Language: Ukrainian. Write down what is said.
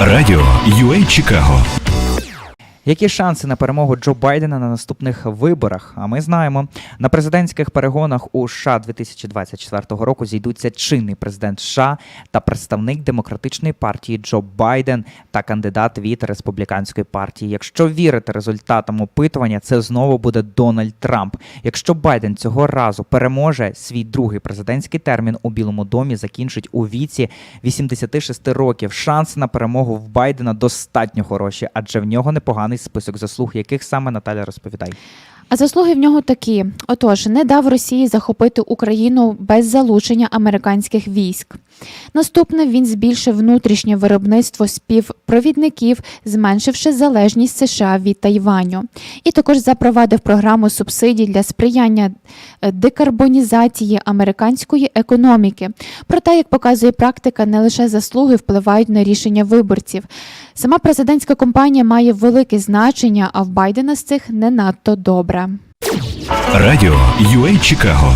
Радіо UA Чикаго. Які шанси на перемогу Джо Байдена на наступних виборах? А ми знаємо, на президентських перегонах у США 2024 року зійдуться чинний президент США та представник демократичної партії Джо Байден та кандидат від республіканської партії. Якщо вірити результатам опитування, це знову буде Дональд Трамп. Якщо Байден цього разу переможе, свій другий президентський термін у Білому домі закінчить у віці 86 років. Шанси на перемогу в Байдена достатньо хороші, адже в нього непоганий список заслуг, яких саме Наталя розповідає. А заслуги в нього такі: отож, не дав Росії захопити Україну без залучення американських військ. Наступне він збільшив внутрішнє виробництво співпровідників, зменшивши залежність США від Тайваню. І також запровадив програму субсидій для сприяння е, декарбонізації американської економіки. Проте, як показує практика, не лише заслуги впливають на рішення виборців. Сама президентська кампанія має велике значення, а в Байдена з цих не надто добре. Радіо UA Чикаго.